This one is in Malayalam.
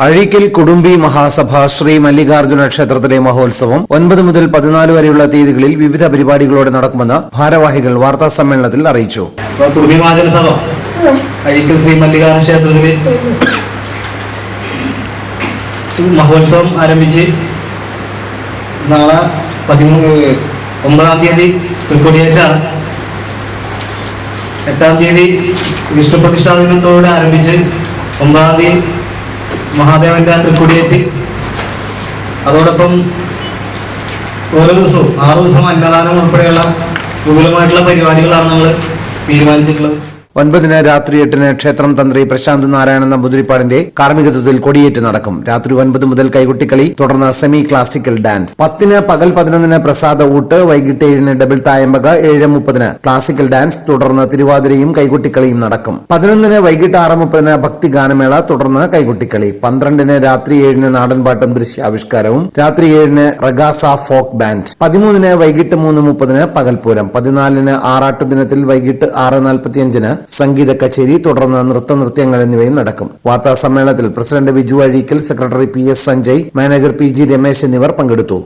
അഴീക്കൽ കുടുംബി മഹാസഭ ശ്രീ മല്ലികാർജുന ക്ഷേത്രത്തിലെ മഹോത്സവം ഒൻപത് മുതൽ പതിനാല് വരെയുള്ള തീയതികളിൽ വിവിധ പരിപാടികളോടെ നടക്കുമെന്ന് ഭാരവാഹികൾ വാർത്താ സമ്മേളനത്തിൽ അറിയിച്ചു. അഴീക്കൽ ശ്രീ മല്ലികാർജുന ക്ഷേത്രത്തിലെ മഹോത്സവം ആരംഭിച്ച് നാളെ ഒമ്പതാം തീയതി തൃക്കൊടിയേറ്റാണ് എട്ടാം തീയതി വിഷ്ണു പ്രതിഷ്ഠാ ദിനത്തോടെ ആരംഭിച്ച് ഒമ്പതാം തീയതി മഹാദേവന്റെ തൃക്കുടിയേറ്റ്. അതോടൊപ്പം ഓരോ ദിവസവും ആറു ദിവസം അന്നദാനം ഉൾപ്പെടെയുള്ള വിപുലമായിട്ടുള്ള പരിപാടികളാണ് നമ്മൾ തീരുമാനിച്ചിട്ടുള്ളത്. ഒൻപതിന് രാത്രി എട്ടിന് ക്ഷേത്രം തന്ത്രി പ്രശാന്ത് നാരായണ നമ്പൂതിരിപ്പാടിന്റെ കാർമ്മികത്വത്തിൽ കൊടിയേറ്റ് നടക്കും. രാത്രി ഒൻപത് മുതൽ കൈകൊട്ടിക്കളി തുടർന്ന് സെമി ക്ലാസിക്കൽ ഡാൻസ്. പത്തിന് പകൽ പതിനൊന്നിന് പ്രസാദ ഊട്ട് വൈകിട്ട് ഏഴിന് ഡബിൾ തായമ്പക ഏഴ് മുപ്പതിന് ക്ലാസിക്കൽ ഡാൻസ് തുടർന്ന് തിരുവാതിരയും കൈകൊട്ടിക്കളിയും നടക്കും. പതിനൊന്നിന് വൈകിട്ട് ആറ് മുപ്പതിന് ഭക്തി ഗാനമേള തുടർന്ന് കൈകൊട്ടിക്കളി. പന്ത്രണ്ടിന് രാത്രി ഏഴിന് നാടൻപാട്ടും ദൃശ്യാവിഷ്കാരവും രാത്രി ഏഴിന് റഗാസ ഫോക്ക് ബാൻഡ്. പതിമൂന്നിന് വൈകിട്ട് മൂന്ന് മുപ്പതിന് പകൽപൂരം പതിനാലിന് ആറാട്ട് ദിനത്തിൽ വൈകിട്ട് ആറ് നാൽപ്പത്തിയഞ്ചിന് സംഗീത കച്ചേരി തുടർന്ന് നൃത്ത നൃത്യങ്ങൾ എന്നിവയും നടക്കും. വാർത്താ സമ്മേളനത്തിൽ president Biju Azhikkal secretary P S Sanjay manager P G Ramesh എന്നിവർ പങ്കെടുത്തു.